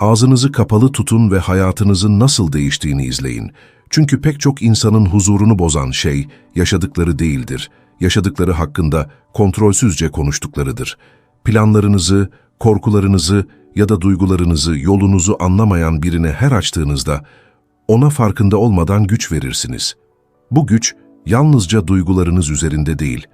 Ağzınızı kapalı tutun ve hayatınızın nasıl değiştiğini izleyin. Çünkü pek çok insanın huzurunu bozan şey yaşadıkları değildir. Yaşadıkları hakkında kontrolsüzce konuştuklarıdır. Planlarınızı, korkularınızı ya da duygularınızı, yolunuzu anlamayan birine her açtığınızda ona farkında olmadan güç verirsiniz. Bu güç yalnızca duygularınız üzerinde değil,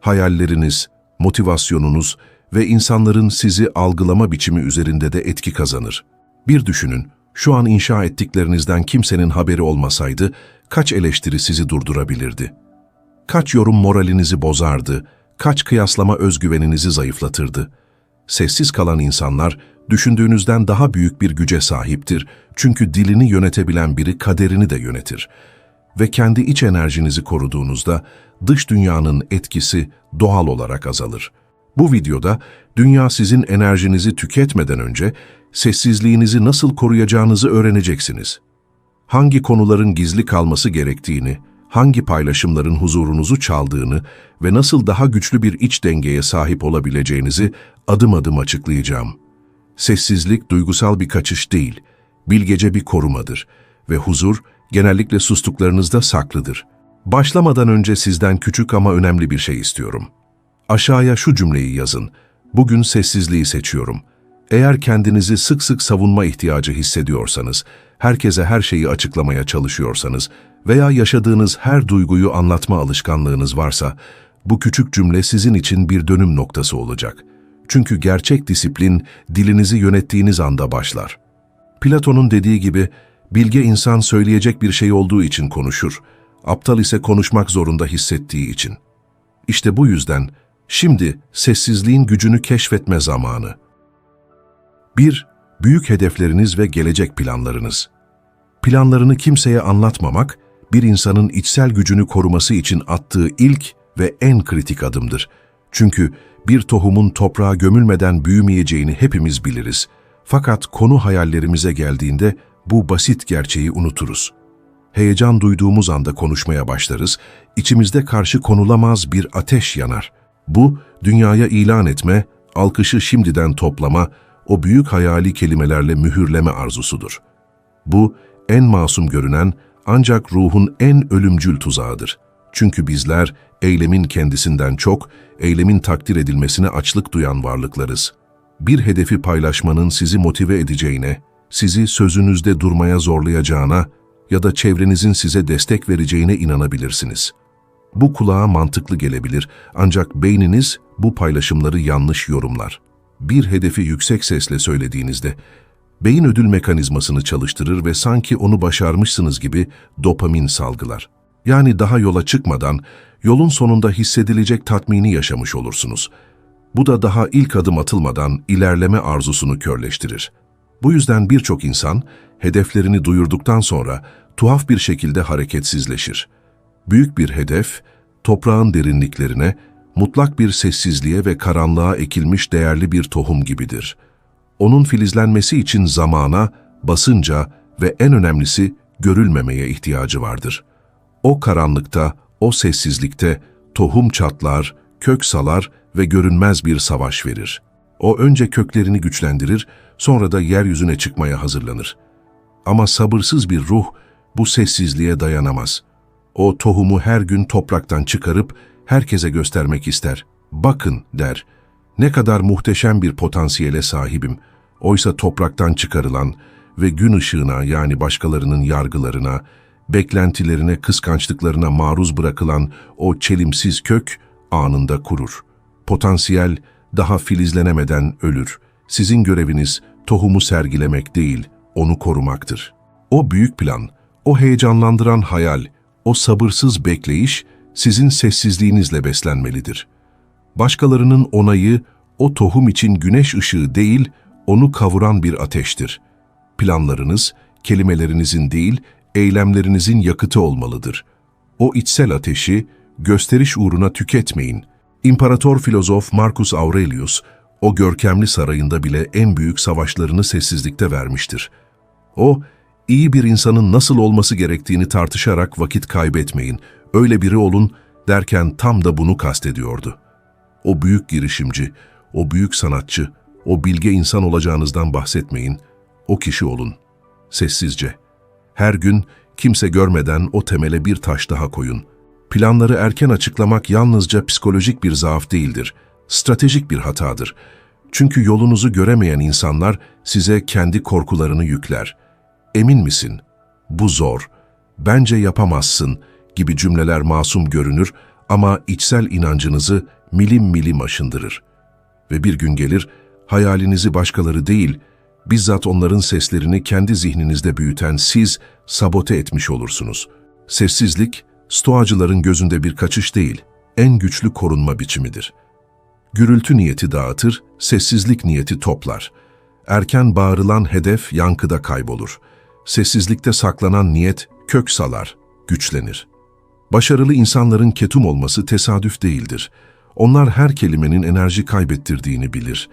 hayalleriniz, motivasyonunuz ve insanların sizi algılama biçimi üzerinde de etki kazanır. Bir düşünün, şu an inşa ettiklerinizden kimsenin haberi olmasaydı kaç eleştiri sizi durdurabilirdi? Kaç yorum moralinizi bozardı, kaç kıyaslama özgüveninizi zayıflatırdı? Sessiz kalan insanlar düşündüğünüzden daha büyük bir güce sahiptir. Çünkü dilini yönetebilen biri kaderini de yönetir. Ve kendi iç enerjinizi koruduğunuzda dış dünyanın etkisi doğal olarak azalır. Bu videoda dünya sizin enerjinizi tüketmeden önce sessizliğinizi nasıl koruyacağınızı öğreneceksiniz. Hangi konuların gizli kalması gerektiğini, hangi paylaşımların huzurunuzu çaldığını ve nasıl daha güçlü bir iç dengeye sahip olabileceğinizi adım adım açıklayacağım. Sessizlik duygusal bir kaçış değil, bilgece bir korumadır ve huzur genellikle sustuklarınızda saklıdır. Başlamadan önce sizden küçük ama önemli bir şey istiyorum. Aşağıya şu cümleyi yazın. Bugün sessizliği seçiyorum. Eğer kendinizi sık sık savunma ihtiyacı hissediyorsanız, herkese her şeyi açıklamaya çalışıyorsanız veya yaşadığınız her duyguyu anlatma alışkanlığınız varsa, bu küçük cümle sizin için bir dönüm noktası olacak. Çünkü gerçek disiplin dilinizi yönettiğiniz anda başlar. Platon'un dediği gibi, bilge insan söyleyecek bir şey olduğu için konuşur, aptal ise konuşmak zorunda hissettiği için. İşte bu yüzden şimdi sessizliğin gücünü keşfetme zamanı. 1. Büyük hedefleriniz ve gelecek planlarınız. Planlarını kimseye anlatmamak, bir insanın içsel gücünü koruması için attığı ilk ve en kritik adımdır. Çünkü bir tohumun toprağa gömülmeden büyümeyeceğini hepimiz biliriz. Fakat konu hayallerimize geldiğinde bu basit gerçeği unuturuz. Heyecan duyduğumuz anda konuşmaya başlarız, içimizde karşı konulamaz bir ateş yanar. Bu, dünyaya ilan etme, alkışı şimdiden toplama, o büyük hayali kelimelerle mühürleme arzusudur. Bu, en masum görünen ancak ruhun en ölümcül tuzağıdır. Çünkü bizler eylemin kendisinden çok, eylemin takdir edilmesine açlık duyan varlıklarız. Bir hedefi paylaşmanın sizi motive edeceğine, sizi sözünüzde durmaya zorlayacağına ya da çevrenizin size destek vereceğine inanabilirsiniz. Bu kulağa mantıklı gelebilir ancak beyniniz bu paylaşımları yanlış yorumlar. Bir hedefi yüksek sesle söylediğinizde, beyin ödül mekanizmasını çalıştırır ve sanki onu başarmışsınız gibi dopamin salgılar. Yani daha yola çıkmadan yolun sonunda hissedilecek tatmini yaşamış olursunuz. Bu da daha ilk adım atılmadan ilerleme arzusunu körleştirir. Bu yüzden birçok insan hedeflerini duyurduktan sonra tuhaf bir şekilde hareketsizleşir. Büyük bir hedef, toprağın derinliklerine, mutlak bir sessizliğe ve karanlığa ekilmiş değerli bir tohum gibidir. Onun filizlenmesi için zamana, basınca ve en önemlisi görülmemeye ihtiyacı vardır. O karanlıkta, o sessizlikte tohum çatlar, kök salar ve görünmez bir savaş verir. O önce köklerini güçlendirir, sonra da yeryüzüne çıkmaya hazırlanır. Ama sabırsız bir ruh bu sessizliğe dayanamaz. O tohumu her gün topraktan çıkarıp herkese göstermek ister. Bakın der, ne kadar muhteşem bir potansiyele sahibim. Oysa topraktan çıkarılan ve gün ışığına yani başkalarının yargılarına, beklentilerine, kıskançlıklarına maruz bırakılan o çelimsiz kök anında kurur. Potansiyel daha filizlenemeden ölür. Sizin göreviniz tohumu sergilemek değil, onu korumaktır. O büyük plan, o heyecanlandıran hayal, o sabırsız bekleyiş sizin sessizliğinizle beslenmelidir. Başkalarının onayı o tohum için güneş ışığı değil, onu kavuran bir ateştir. Planlarınız, kelimelerinizin değil, eylemlerinizin yakıtı olmalıdır. O içsel ateşi gösteriş uğruna tüketmeyin. İmparator filozof Marcus Aurelius, o görkemli sarayında bile en büyük savaşlarını sessizlikte vermiştir. O, iyi bir insanın nasıl olması gerektiğini tartışarak vakit kaybetmeyin, öyle biri olun derken tam da bunu kastediyordu. O büyük girişimci, o büyük sanatçı, o bilge insan olacağınızdan bahsetmeyin, o kişi olun. Sessizce. Her gün kimse görmeden o temele bir taş daha koyun. Planları erken açıklamak yalnızca psikolojik bir zaaf değildir, stratejik bir hatadır. Çünkü yolunuzu göremeyen insanlar size kendi korkularını yükler. Emin misin? Bu zor. Bence yapamazsın gibi cümleler masum görünür ama içsel inancınızı milim milim aşındırır. Ve bir gün gelir, hayalinizi başkaları değil, bizzat onların seslerini kendi zihninizde büyüten siz sabote etmiş olursunuz. Sessizlik, stoacıların gözünde bir kaçış değil, en güçlü korunma biçimidir. Gürültü niyeti dağıtır, sessizlik niyeti toplar. Erken bağırılan hedef yankıda kaybolur. Sessizlikte saklanan niyet kök salar, güçlenir. Başarılı insanların ketum olması tesadüf değildir. Onlar her kelimenin enerji kaybettirdiğini bilir.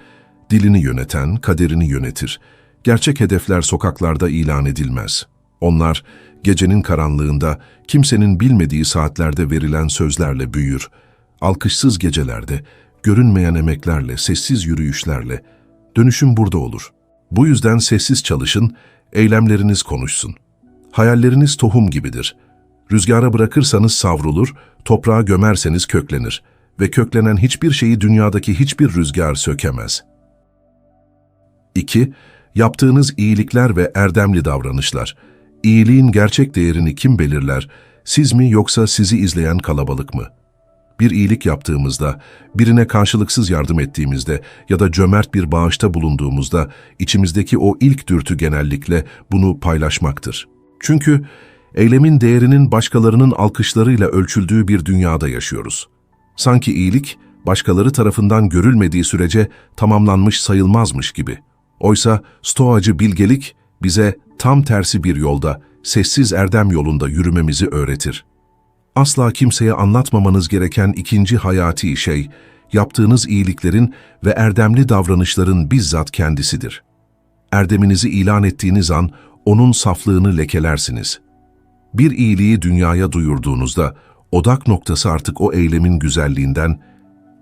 Dilini yöneten, kaderini yönetir. Gerçek hedefler sokaklarda ilan edilmez. Onlar, gecenin karanlığında, kimsenin bilmediği saatlerde verilen sözlerle büyür. Alkışsız gecelerde, görünmeyen emeklerle, sessiz yürüyüşlerle. Dönüşüm burada olur. Bu yüzden sessiz çalışın, eylemleriniz konuşsun. Hayalleriniz tohum gibidir. Rüzgara bırakırsanız savrulur, toprağa gömerseniz köklenir ve köklenen hiçbir şeyi dünyadaki hiçbir rüzgar sökemez. 2. Yaptığınız iyilikler ve erdemli davranışlar. İyiliğin gerçek değerini kim belirler? Siz mi yoksa sizi izleyen kalabalık mı? Bir iyilik yaptığımızda, birine karşılıksız yardım ettiğimizde ya da cömert bir bağışta bulunduğumuzda içimizdeki o ilk dürtü genellikle bunu paylaşmaktır. Çünkü eylemin değerinin başkalarının alkışlarıyla ölçüldüğü bir dünyada yaşıyoruz. Sanki iyilik, başkaları tarafından görülmediği sürece tamamlanmış sayılmazmış gibi. Oysa stoacı bilgelik bize tam tersi bir yolda, sessiz erdem yolunda yürümemizi öğretir. Asla kimseye anlatmamanız gereken ikinci hayati şey, yaptığınız iyiliklerin ve erdemli davranışların bizzat kendisidir. Erdeminizi ilan ettiğiniz an, onun saflığını lekelersiniz. Bir iyiliği dünyaya duyurduğunuzda, odak noktası artık o eylemin güzelliğinden,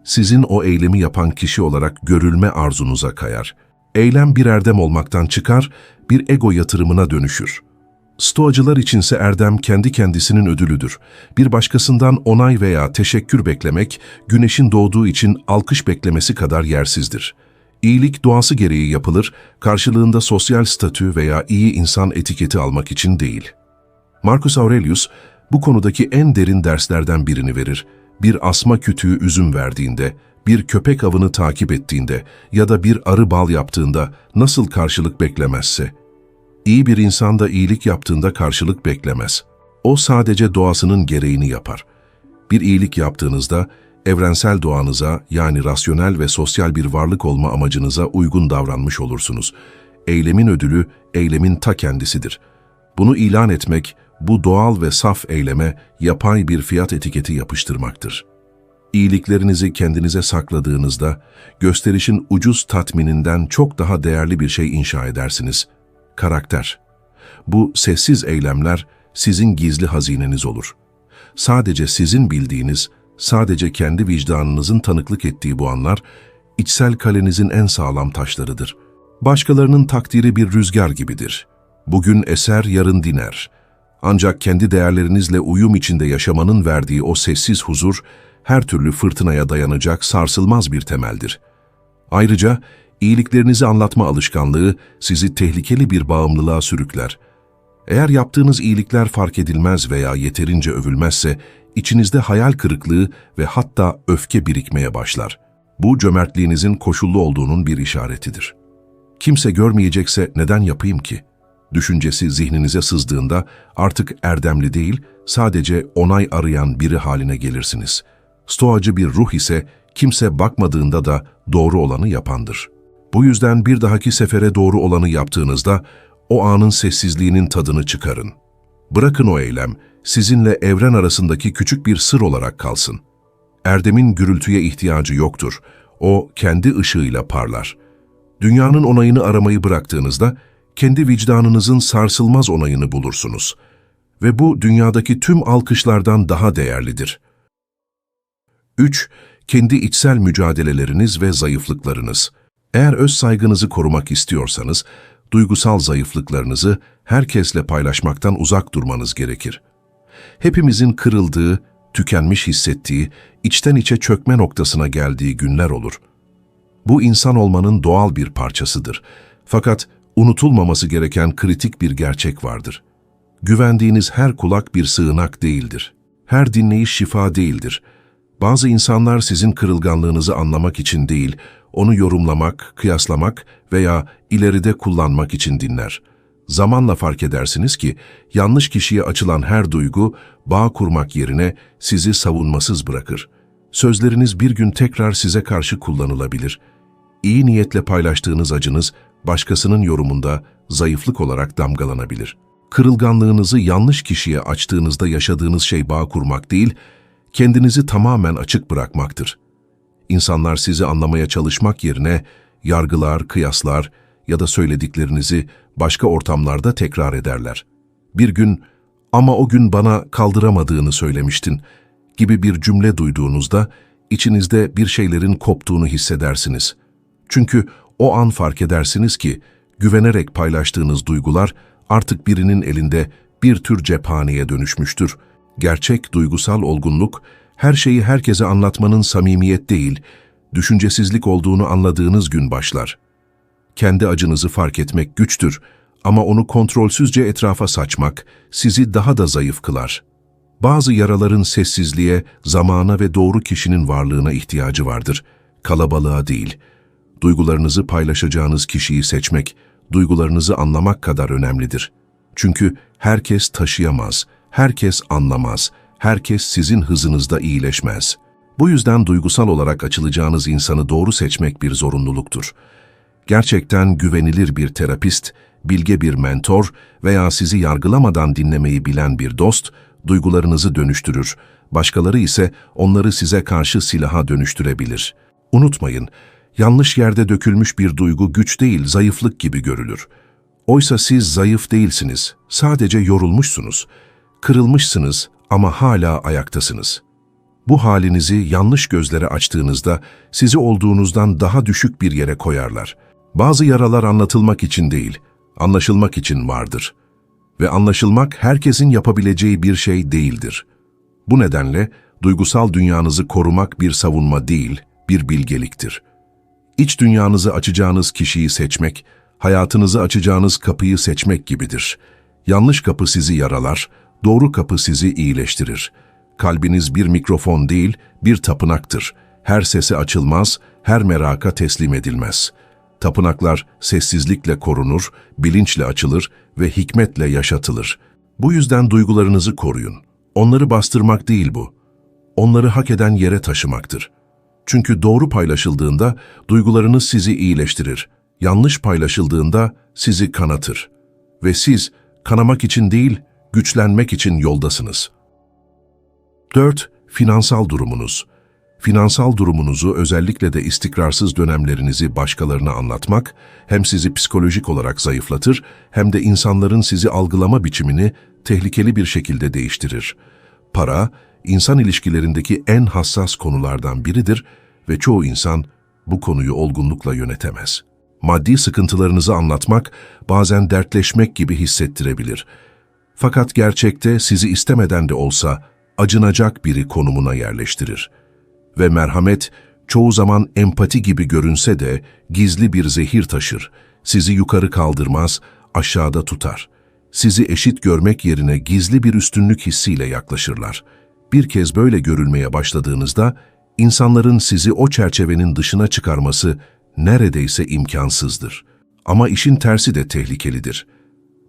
sizin o eylemi yapan kişi olarak görülme arzunuza kayar. Eylem bir erdem olmaktan çıkar, bir ego yatırımına dönüşür. Stoacılar içinse erdem kendi kendisinin ödülüdür. Bir başkasından onay veya teşekkür beklemek, güneşin doğduğu için alkış beklemesi kadar yersizdir. İyilik doğası gereği yapılır, karşılığında sosyal statü veya iyi insan etiketi almak için değil. Marcus Aurelius, bu konudaki en derin derslerden birini verir. Bir asma kütüğü üzüm verdiğinde, bir köpek avını takip ettiğinde ya da bir arı bal yaptığında nasıl karşılık beklemezse, İyi bir insan da iyilik yaptığında karşılık beklemez. O sadece doğasının gereğini yapar. Bir iyilik yaptığınızda evrensel doğanıza yani rasyonel ve sosyal bir varlık olma amacınıza uygun davranmış olursunuz. Eylemin ödülü eylemin ta kendisidir. Bunu ilan etmek, bu doğal ve saf eyleme yapay bir fiyat etiketi yapıştırmaktır. İyiliklerinizi kendinize sakladığınızda, gösterişin ucuz tatmininden çok daha değerli bir şey inşa edersiniz.'' karakter. Bu sessiz eylemler sizin gizli hazineniz olur. Sadece sizin bildiğiniz, sadece kendi vicdanınızın tanıklık ettiği bu anlar, içsel kalenizin en sağlam taşlarıdır. Başkalarının takdiri bir rüzgar gibidir. Bugün eser, yarın diner. Ancak kendi değerlerinizle uyum içinde yaşamanın verdiği o sessiz huzur, her türlü fırtınaya dayanacak sarsılmaz bir temeldir. Ayrıca İyiliklerinizi anlatma alışkanlığı sizi tehlikeli bir bağımlılığa sürükler. Eğer yaptığınız iyilikler fark edilmez veya yeterince övülmezse, içinizde hayal kırıklığı ve hatta öfke birikmeye başlar. Bu cömertliğinizin koşullu olduğunun bir işaretidir. Kimse görmeyecekse neden yapayım ki? Düşüncesi zihninize sızdığında artık erdemli değil, sadece onay arayan biri haline gelirsiniz. Stoacı bir ruh ise kimse bakmadığında da doğru olanı yapandır.'' Bu yüzden bir dahaki sefere doğru olanı yaptığınızda o anın sessizliğinin tadını çıkarın. Bırakın o eylem, sizinle evren arasındaki küçük bir sır olarak kalsın. Erdem'in gürültüye ihtiyacı yoktur. O kendi ışığıyla parlar. Dünyanın onayını aramayı bıraktığınızda kendi vicdanınızın sarsılmaz onayını bulursunuz. Ve bu dünyadaki tüm alkışlardan daha değerlidir. 3. Kendi içsel mücadeleleriniz ve zayıflıklarınız. Eğer öz saygınızı korumak istiyorsanız, duygusal zayıflıklarınızı herkesle paylaşmaktan uzak durmanız gerekir. Hepimizin kırıldığı, tükenmiş hissettiği, içten içe çökme noktasına geldiği günler olur. Bu insan olmanın doğal bir parçasıdır. Fakat unutulmaması gereken kritik bir gerçek vardır. Güvendiğiniz her kulak bir sığınak değildir. Her dinleyiş şifa değildir. Bazı insanlar sizin kırılganlığınızı anlamak için değil, onu yorumlamak, kıyaslamak veya ileride kullanmak için dinler. Zamanla fark edersiniz ki yanlış kişiye açılan her duygu bağ kurmak yerine sizi savunmasız bırakır. Sözleriniz bir gün tekrar size karşı kullanılabilir. İyi niyetle paylaştığınız acınız başkasının yorumunda zayıflık olarak damgalanabilir. Kırılganlığınızı yanlış kişiye açtığınızda yaşadığınız şey bağ kurmak değil, kendinizi tamamen açık bırakmaktır. İnsanlar sizi anlamaya çalışmak yerine yargılar, kıyaslar ya da söylediklerinizi başka ortamlarda tekrar ederler. Bir gün ama o gün bana kaldıramadığını söylemiştin gibi bir cümle duyduğunuzda içinizde bir şeylerin koptuğunu hissedersiniz. Çünkü o an fark edersiniz ki güvenerek paylaştığınız duygular artık birinin elinde bir tür cephaneye dönüşmüştür. Gerçek duygusal olgunluk, her şeyi herkese anlatmanın samimiyet değil, düşüncesizlik olduğunu anladığınız gün başlar. Kendi acınızı fark etmek güçtür ama onu kontrolsüzce etrafa saçmak sizi daha da zayıf kılar. Bazı yaraların sessizliğe, zamana ve doğru kişinin varlığına ihtiyacı vardır, kalabalığa değil. Duygularınızı paylaşacağınız kişiyi seçmek, duygularınızı anlamak kadar önemlidir. Çünkü herkes taşıyamaz, herkes anlamaz, herkes sizin hızınızda iyileşmez. Bu yüzden duygusal olarak açılacağınız insanı doğru seçmek bir zorunluluktur. Gerçekten güvenilir bir terapist, bilge bir mentor veya sizi yargılamadan dinlemeyi bilen bir dost, duygularınızı dönüştürür, başkaları ise onları size karşı silaha dönüştürebilir. Unutmayın, yanlış yerde dökülmüş bir duygu güç değil, zayıflık gibi görülür. Oysa siz zayıf değilsiniz, sadece yorulmuşsunuz. Kırılmışsınız ama hala ayaktasınız. Bu halinizi yanlış gözlere açtığınızda sizi olduğunuzdan daha düşük bir yere koyarlar. Bazı yaralar anlatılmak için değil, anlaşılmak için vardır. Ve anlaşılmak herkesin yapabileceği bir şey değildir. Bu nedenle duygusal dünyanızı korumak bir savunma değil, bir bilgeliktir. İç dünyanızı açacağınız kişiyi seçmek, hayatınızı açacağınız kapıyı seçmek gibidir. Yanlış kapı sizi yaralar, doğru kapı sizi iyileştirir. Kalbiniz bir mikrofon değil, bir tapınaktır. Her sese açılmaz, her meraka teslim edilmez. Tapınaklar sessizlikle korunur, bilinçle açılır ve hikmetle yaşatılır. Bu yüzden duygularınızı koruyun. Onları bastırmak değil bu. Onları hak eden yere taşımaktır. Çünkü doğru paylaşıldığında duygularınız sizi iyileştirir. Yanlış paylaşıldığında sizi kanatır. Ve siz kanamak için değil, güçlenmek için yoldasınız. 4. Finansal durumunuz. Finansal durumunuzu özellikle de istikrarsız dönemlerinizi başkalarına anlatmak hem sizi psikolojik olarak zayıflatır hem de insanların sizi algılama biçimini tehlikeli bir şekilde değiştirir. Para, insan ilişkilerindeki en hassas konulardan biridir ve çoğu insan bu konuyu olgunlukla yönetemez. Maddi sıkıntılarınızı anlatmak bazen dertleşmek gibi hissettirebilir. Fakat gerçekte sizi istemeden de olsa acınacak biri konumuna yerleştirir. Ve merhamet çoğu zaman empati gibi görünse de gizli bir zehir taşır. Sizi yukarı kaldırmaz, aşağıda tutar. Sizi eşit görmek yerine gizli bir üstünlük hissiyle yaklaşırlar. Bir kez böyle görülmeye başladığınızda insanların sizi o çerçevenin dışına çıkarması neredeyse imkansızdır. Ama işin tersi de tehlikelidir.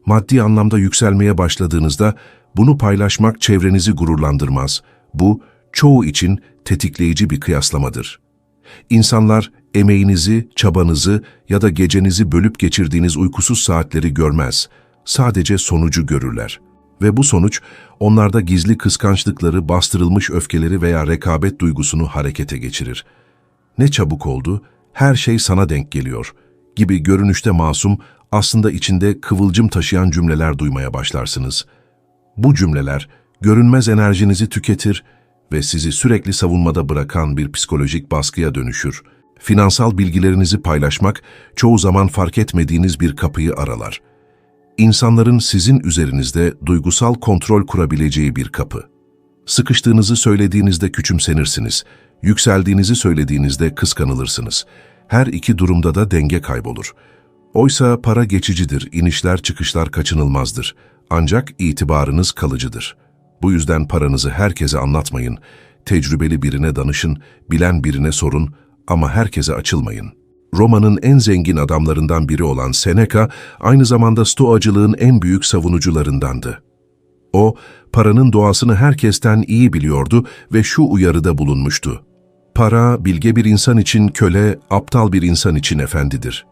Maddi anlamda yükselmeye başladığınızda bunu paylaşmak çevrenizi gururlandırmaz. Bu, çoğu için tetikleyici bir kıyaslamadır. İnsanlar emeğinizi, çabanızı ya da gecenizi bölüp geçirdiğiniz uykusuz saatleri görmez. Sadece sonucu görürler. Ve bu sonuç onlarda gizli kıskançlıkları, bastırılmış öfkeleri veya rekabet duygusunu harekete geçirir. Ne çabuk oldu, her şey sana denk geliyor gibi görünüşte masum, aslında içinde kıvılcım taşıyan cümleler duymaya başlarsınız. Bu cümleler görünmez enerjinizi tüketir ve sizi sürekli savunmada bırakan bir psikolojik baskıya dönüşür. Finansal bilgilerinizi paylaşmak çoğu zaman fark etmediğiniz bir kapıyı aralar. İnsanların sizin üzerinizde duygusal kontrol kurabileceği bir kapı. Sıkıştığınızı söylediğinizde küçümsenirsiniz, yükseldiğinizi söylediğinizde kıskanılırsınız. Her iki durumda da denge kaybolur. Oysa para geçicidir, inişler çıkışlar kaçınılmazdır. Ancak itibarınız kalıcıdır. Bu yüzden paranızı herkese anlatmayın. Tecrübeli birine danışın, bilen birine sorun ama herkese açılmayın. Roma'nın en zengin adamlarından biri olan Seneca, aynı zamanda stoacılığın en büyük savunucularındandı. O, paranın doğasını herkesten iyi biliyordu ve şu uyarıda bulunmuştu. Para, bilge bir insan için köle, aptal bir insan için efendidir.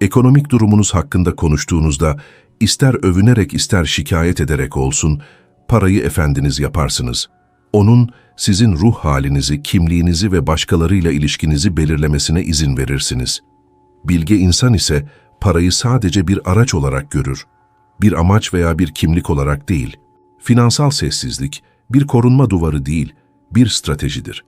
Ekonomik durumunuz hakkında konuştuğunuzda, ister övünerek ister şikayet ederek olsun, parayı efendiniz yaparsınız. Onun, sizin ruh halinizi, kimliğinizi ve başkalarıyla ilişkinizi belirlemesine izin verirsiniz. Bilge insan ise parayı sadece bir araç olarak görür. Bir amaç veya bir kimlik olarak değil. Finansal sessizlik, bir korunma duvarı değil, bir stratejidir.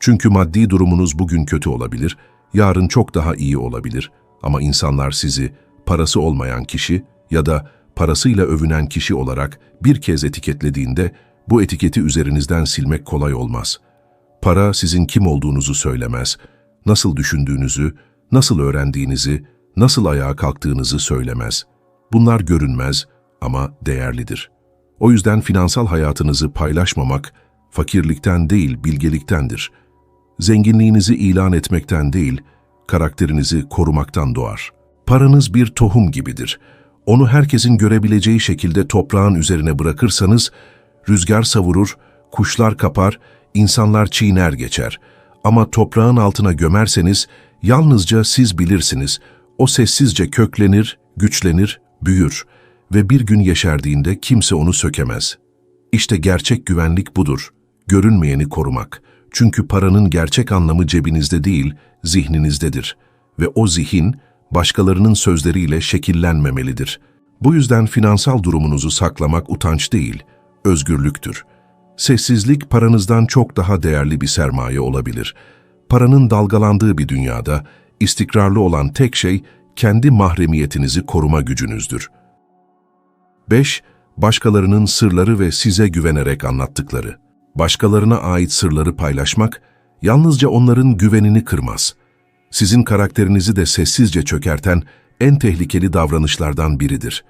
Çünkü maddi durumunuz bugün kötü olabilir, yarın çok daha iyi olabilir ama insanlar sizi parası olmayan kişi ya da parasıyla övünen kişi olarak bir kez etiketlediğinde bu etiketi üzerinizden silmek kolay olmaz. Para sizin kim olduğunuzu söylemez, nasıl düşündüğünüzü, nasıl öğrendiğinizi, nasıl ayağa kalktığınızı söylemez. Bunlar görünmez ama değerlidir. O yüzden finansal hayatınızı paylaşmamak, fakirlikten değil bilgeliktendir. Zenginliğinizi ilan etmekten değil, karakterinizi korumaktan doğar. Paranız bir tohum gibidir. Onu herkesin görebileceği şekilde toprağın üzerine bırakırsanız, rüzgar savurur, kuşlar kapar, insanlar çiğner geçer. Ama toprağın altına gömerseniz, yalnızca siz bilirsiniz, o sessizce köklenir, güçlenir, büyür ve bir gün yeşerdiğinde kimse onu sökemez. İşte gerçek güvenlik budur, görünmeyeni korumak. Çünkü paranın gerçek anlamı cebinizde değil, zihninizdedir. Ve o zihin, başkalarının sözleriyle şekillenmemelidir. Bu yüzden finansal durumunuzu saklamak utanç değil, özgürlüktür. Sessizlik paranızdan çok daha değerli bir sermaye olabilir. Paranın dalgalandığı bir dünyada istikrarlı olan tek şey kendi mahremiyetinizi koruma gücünüzdür. 5. Başkalarının sırları ve size güvenerek anlattıkları. Başkalarına ait sırları paylaşmak, yalnızca onların güvenini kırmaz. Sizin karakterinizi de sessizce çökerten en tehlikeli davranışlardan biridir.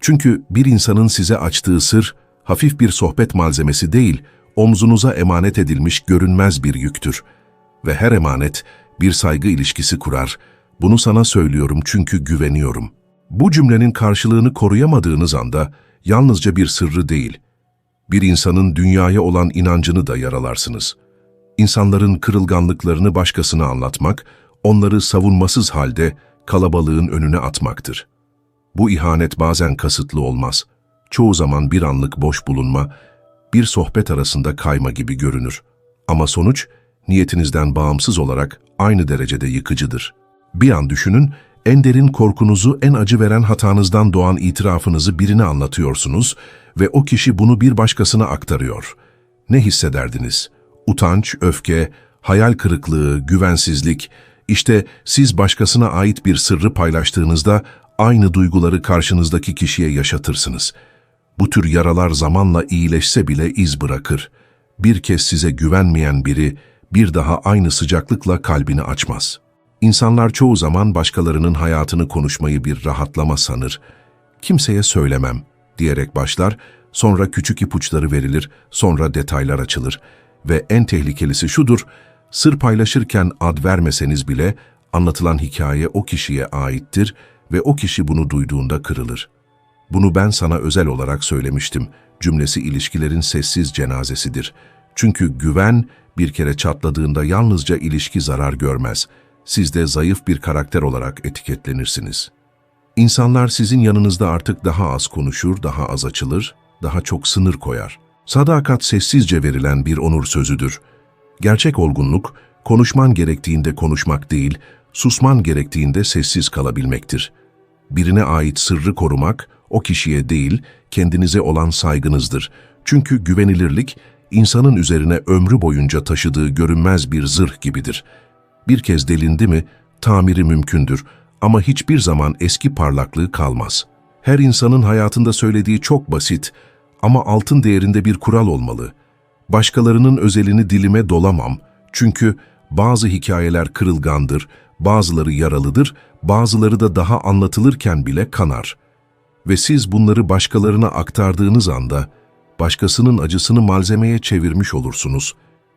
Çünkü bir insanın size açtığı sır, hafif bir sohbet malzemesi değil, omzunuza emanet edilmiş görünmez bir yüktür. Ve her emanet bir saygı ilişkisi kurar. Bunu sana söylüyorum çünkü güveniyorum. Bu cümlenin karşılığını koruyamadığınız anda yalnızca bir sırrı değil, bir insanın dünyaya olan inancını da yaralarsınız. İnsanların kırılganlıklarını başkasına anlatmak, onları savunmasız halde kalabalığın önüne atmaktır. Bu ihanet bazen kasıtlı olmaz.'' Çoğu zaman bir anlık boş bulunma, bir sohbet arasında kayma gibi görünür. Ama sonuç, niyetinizden bağımsız olarak aynı derecede yıkıcıdır. Bir an düşünün, en derin korkunuzu, en acı veren hatanızdan doğan itirafınızı birine anlatıyorsunuz ve o kişi bunu bir başkasına aktarıyor. Ne hissederdiniz? Utanç, öfke, hayal kırıklığı, güvensizlik, işte siz başkasına ait bir sırrı paylaştığınızda aynı duyguları karşınızdaki kişiye yaşatırsınız.'' Bu tür yaralar zamanla iyileşse bile iz bırakır. Bir kez size güvenmeyen biri bir daha aynı sıcaklıkla kalbini açmaz. İnsanlar çoğu zaman başkalarının hayatını konuşmayı bir rahatlama sanır. Kimseye söylemem diyerek başlar, sonra küçük ipuçları verilir, sonra detaylar açılır. Ve en tehlikelisi şudur, sır paylaşırken ad vermeseniz bile anlatılan hikaye o kişiye aittir ve o kişi bunu duyduğunda kırılır. Bunu ben sana özel olarak söylemiştim. Cümlesi ilişkilerin sessiz cenazesidir. Çünkü güven bir kere çatladığında yalnızca ilişki zarar görmez. Siz de zayıf bir karakter olarak etiketlenirsiniz. İnsanlar sizin yanınızda artık daha az konuşur, daha az açılır, daha çok sınır koyar. Sadakat sessizce verilen bir onur sözüdür. Gerçek olgunluk, konuşman gerektiğinde konuşmak değil, susman gerektiğinde sessiz kalabilmektir. Birine ait sırrı korumak, o kişiye değil, kendinize olan saygınızdır. Çünkü güvenilirlik, insanın üzerine ömrü boyunca taşıdığı görünmez bir zırh gibidir. Bir kez delindi mi, tamiri mümkündür ama hiçbir zaman eski parlaklığı kalmaz. Her insanın hayatında söylediği çok basit ama altın değerinde bir kural olmalı. Başkalarının özelini dilime dolamam çünkü bazı hikayeler kırılgandır, bazıları yaralıdır, bazıları da daha anlatılırken bile kanar. Ve siz bunları başkalarına aktardığınız anda, başkasının acısını malzemeye çevirmiş olursunuz.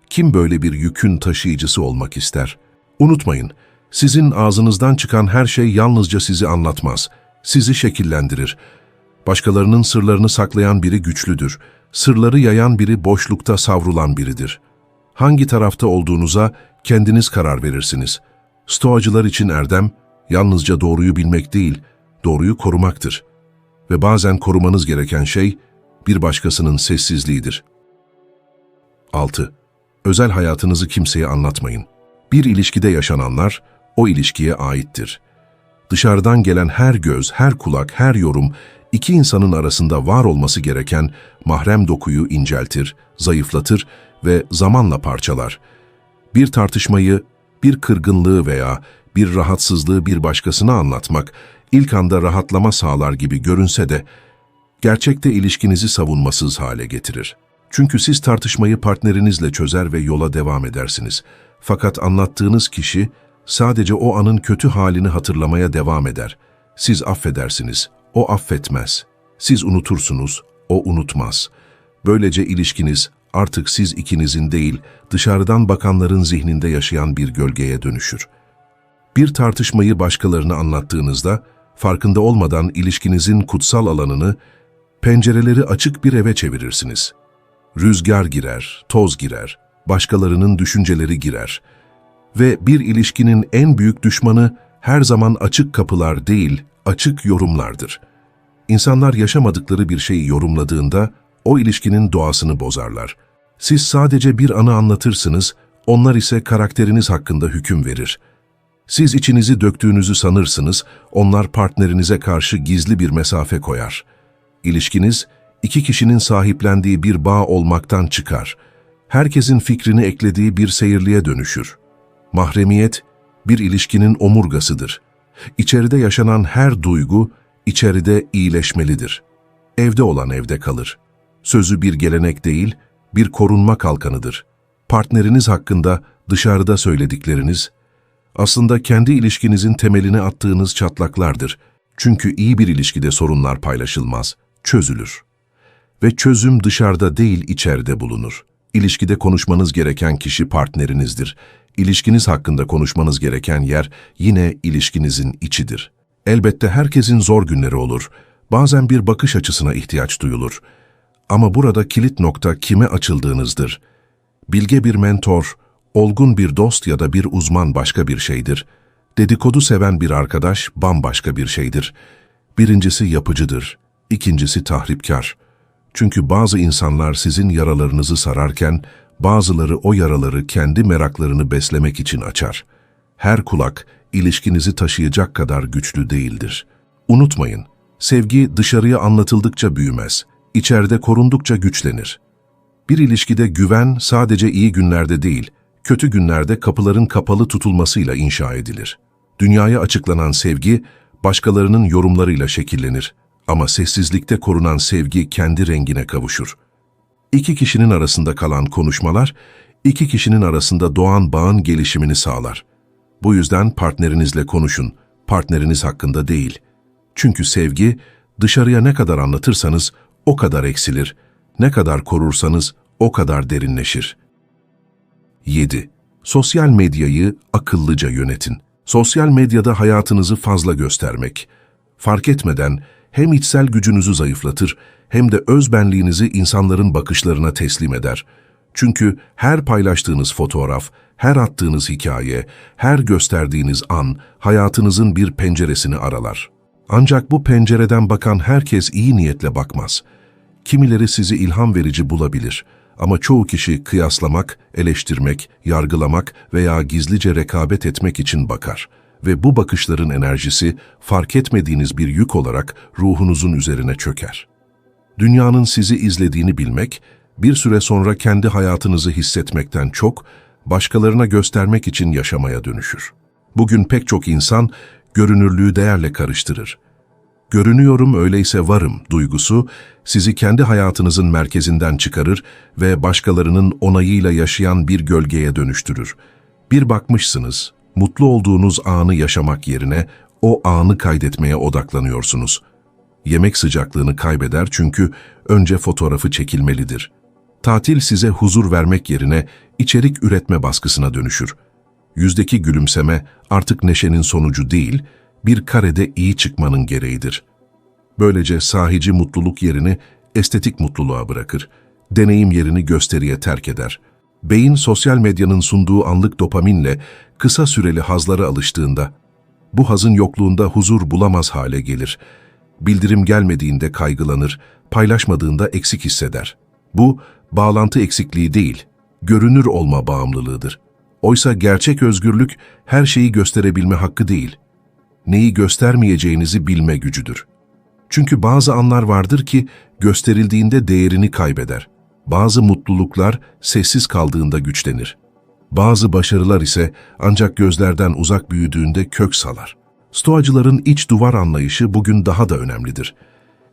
Kim böyle bir yükün taşıyıcısı olmak ister? Unutmayın, sizin ağzınızdan çıkan her şey yalnızca sizi anlatmaz, sizi şekillendirir. Başkalarının sırlarını saklayan biri güçlüdür, sırları yayan biri boşlukta savrulan biridir. Hangi tarafta olduğunuza kendiniz karar verirsiniz. Stoacılar için erdem, yalnızca doğruyu bilmek değil, doğruyu korumaktır. Ve bazen korumanız gereken şey, bir başkasının sessizliğidir. 6. Özel hayatınızı kimseye anlatmayın. Bir ilişkide yaşananlar, o ilişkiye aittir. Dışarıdan gelen her göz, her kulak, her yorum, iki insanın arasında var olması gereken mahrem dokuyu inceltir, zayıflatır ve zamanla parçalar. Bir tartışmayı, bir kırgınlığı veya bir rahatsızlığı bir başkasına anlatmak, ilk anda rahatlama sağlar gibi görünse de, gerçekte ilişkinizi savunmasız hale getirir. Çünkü siz tartışmayı partnerinizle çözer ve yola devam edersiniz. Fakat anlattığınız kişi sadece o anın kötü halini hatırlamaya devam eder. Siz affedersiniz, o affetmez. Siz unutursunuz, o unutmaz. Böylece ilişkiniz artık siz ikinizin değil, dışarıdan bakanların zihninde yaşayan bir gölgeye dönüşür. Bir tartışmayı başkalarına anlattığınızda, farkında olmadan ilişkinizin kutsal alanını, pencereleri açık bir eve çevirirsiniz. Rüzgar girer, toz girer, başkalarının düşünceleri girer. Ve bir ilişkinin en büyük düşmanı her zaman açık kapılar değil, açık yorumlardır. İnsanlar yaşamadıkları bir şeyi yorumladığında, o ilişkinin doğasını bozarlar. Siz sadece bir anı anlatırsınız, onlar ise karakteriniz hakkında hüküm verir. Siz içinizi döktüğünüzü sanırsınız, onlar partnerinize karşı gizli bir mesafe koyar. İlişkiniz, iki kişinin sahiplendiği bir bağ olmaktan çıkar. Herkesin fikrini eklediği bir seyirliğe dönüşür. Mahremiyet, bir ilişkinin omurgasıdır. İçeride yaşanan her duygu, içeride iyileşmelidir. Evde olan evde kalır. Sözü bir gelenek değil, bir korunma kalkanıdır. Partneriniz hakkında dışarıda söyledikleriniz, aslında kendi ilişkinizin temelini attığınız çatlaklardır. Çünkü iyi bir ilişkide sorunlar paylaşılmaz, çözülür. Ve çözüm dışarıda değil içeride bulunur. İlişkide konuşmanız gereken kişi partnerinizdir. İlişkiniz hakkında konuşmanız gereken yer yine ilişkinizin içidir. Elbette herkesin zor günleri olur. Bazen bir bakış açısına ihtiyaç duyulur. Ama burada kilit nokta kime açıldığınızdır. Bilge bir mentor, olgun bir dost ya da bir uzman başka bir şeydir. Dedikodu seven bir arkadaş bambaşka bir şeydir. Birincisi yapıcıdır, ikincisi tahripkar. Çünkü bazı insanlar sizin yaralarınızı sararken, bazıları o yaraları kendi meraklarını beslemek için açar. Her kulak, ilişkinizi taşıyacak kadar güçlü değildir. Unutmayın, sevgi dışarıya anlatıldıkça büyümez, içeride korundukça güçlenir. Bir ilişkide güven sadece iyi günlerde değil, kötü günlerde kapıların kapalı tutulmasıyla inşa edilir. Dünyaya açıklanan sevgi, başkalarının yorumlarıyla şekillenir ama sessizlikte korunan sevgi kendi rengine kavuşur. İki kişinin arasında kalan konuşmalar, iki kişinin arasında doğan bağın gelişimini sağlar. Bu yüzden partnerinizle konuşun, partneriniz hakkında değil. Çünkü sevgi, dışarıya ne kadar anlatırsanız o kadar eksilir, ne kadar korursanız o kadar derinleşir. 7. Sosyal medyayı akıllıca yönetin. Sosyal medyada hayatınızı fazla göstermek. Fark etmeden hem içsel gücünüzü zayıflatır hem de özbenliğinizi insanların bakışlarına teslim eder. Çünkü her paylaştığınız fotoğraf, her attığınız hikaye, her gösterdiğiniz an hayatınızın bir penceresini aralar. Ancak bu pencereden bakan herkes iyi niyetle bakmaz. Kimileri sizi ilham verici bulabilir ama çoğu kişi kıyaslamak, eleştirmek, yargılamak veya gizlice rekabet etmek için bakar ve bu bakışların enerjisi fark etmediğiniz bir yük olarak ruhunuzun üzerine çöker. Dünyanın sizi izlediğini bilmek, bir süre sonra kendi hayatınızı hissetmekten çok, başkalarına göstermek için yaşamaya dönüşür. Bugün pek çok insan görünürlüğü değerle karıştırır. Görünüyorum öyleyse varım duygusu sizi kendi hayatınızın merkezinden çıkarır ve başkalarının onayıyla yaşayan bir gölgeye dönüştürür. Bir bakmışsınız, mutlu olduğunuz anı yaşamak yerine o anı kaydetmeye odaklanıyorsunuz. Yemek sıcaklığını kaybeder çünkü önce fotoğrafı çekilmelidir. Tatil size huzur vermek yerine içerik üretme baskısına dönüşür. Yüzdeki gülümseme artık neşenin sonucu değil, bir karede iyi çıkmanın gereğidir. Böylece sahici mutluluk yerini estetik mutluluğa bırakır. Deneyim yerini gösteriye terk eder. Beyin sosyal medyanın sunduğu anlık dopaminle kısa süreli hazlara alıştığında, bu hazın yokluğunda huzur bulamaz hale gelir. Bildirim gelmediğinde kaygılanır, paylaşmadığında eksik hisseder. Bu, bağlantı eksikliği değil, görünür olma bağımlılığıdır. Oysa gerçek özgürlük her şeyi gösterebilme hakkı değil, neyi göstermeyeceğinizi bilme gücüdür. Çünkü bazı anlar vardır ki gösterildiğinde değerini kaybeder. Bazı mutluluklar sessiz kaldığında güçlenir. Bazı başarılar ise ancak gözlerden uzak büyüdüğünde kök salar. Stoacıların iç duvar anlayışı bugün daha da önemlidir.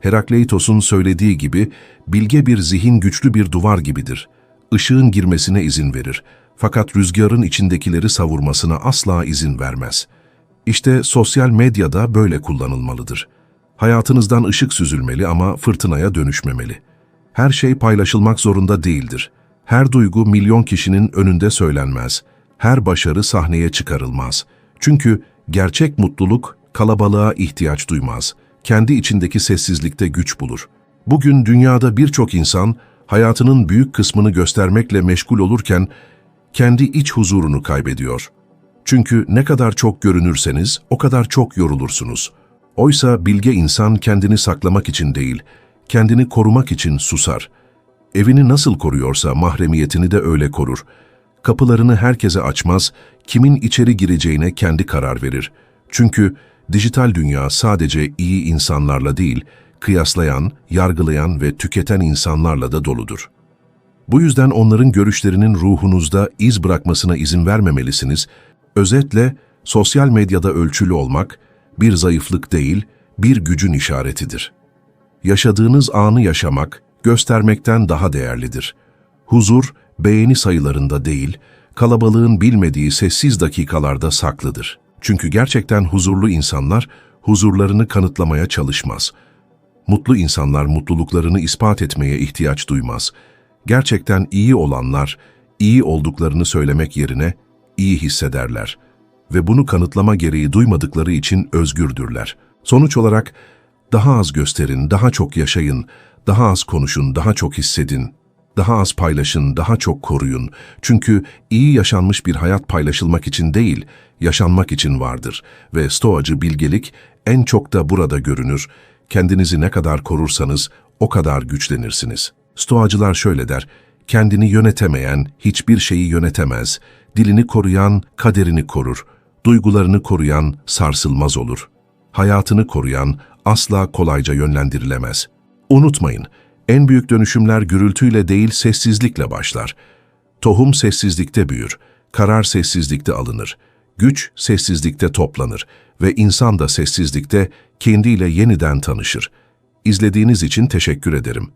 Herakleitos'un söylediği gibi bilge bir zihin güçlü bir duvar gibidir. Işığın girmesine izin verir fakat rüzgarın içindekileri savurmasına asla izin vermez. İşte sosyal medyada böyle kullanılmalıdır. Hayatınızdan ışık süzülmeli ama fırtınaya dönüşmemeli. Her şey paylaşılmak zorunda değildir. Her duygu milyon kişinin önünde söylenmez. Her başarı sahneye çıkarılmaz. Çünkü gerçek mutluluk kalabalığa ihtiyaç duymaz. Kendi içindeki sessizlikte güç bulur. Bugün dünyada birçok insan hayatının büyük kısmını göstermekle meşgul olurken kendi iç huzurunu kaybediyor. Çünkü ne kadar çok görünürseniz o kadar çok yorulursunuz. Oysa bilge insan kendini saklamak için değil, kendini korumak için susar. Evini nasıl koruyorsa mahremiyetini de öyle korur. Kapılarını herkese açmaz, kimin içeri gireceğine kendi karar verir. Çünkü dijital dünya sadece iyi insanlarla değil, kıyaslayan, yargılayan ve tüketen insanlarla da doludur. Bu yüzden onların görüşlerinin ruhunuzda iz bırakmasına izin vermemelisiniz. Özetle, sosyal medyada ölçülü olmak, bir zayıflık değil, bir gücün işaretidir. Yaşadığınız anı yaşamak, göstermekten daha değerlidir. Huzur, beğeni sayılarında değil, kalabalığın bilmediği sessiz dakikalarda saklıdır. Çünkü gerçekten huzurlu insanlar, huzurlarını kanıtlamaya çalışmaz. Mutlu insanlar mutluluklarını ispat etmeye ihtiyaç duymaz. Gerçekten iyi olanlar, iyi olduklarını söylemek yerine iyi hissederler ve bunu kanıtlama gereği duymadıkları için özgürdürler. Sonuç olarak daha az gösterin, daha çok yaşayın, daha az konuşun, daha çok hissedin, daha az paylaşın, daha çok koruyun. Çünkü iyi yaşanmış bir hayat paylaşılmak için değil, yaşanmak için vardır ve stoacı bilgelik en çok da burada görünür. Kendinizi ne kadar korursanız o kadar güçlenirsiniz. Stoacılar şöyle der, kendini yönetemeyen hiçbir şeyi yönetemez, dilini koruyan kaderini korur, duygularını koruyan sarsılmaz olur. Hayatını koruyan asla kolayca yönlendirilemez. Unutmayın, en büyük dönüşümler gürültüyle değil sessizlikle başlar. Tohum sessizlikte büyür, karar sessizlikte alınır, güç sessizlikte toplanır ve insan da sessizlikte kendiyle yeniden tanışır. İzlediğiniz için teşekkür ederim.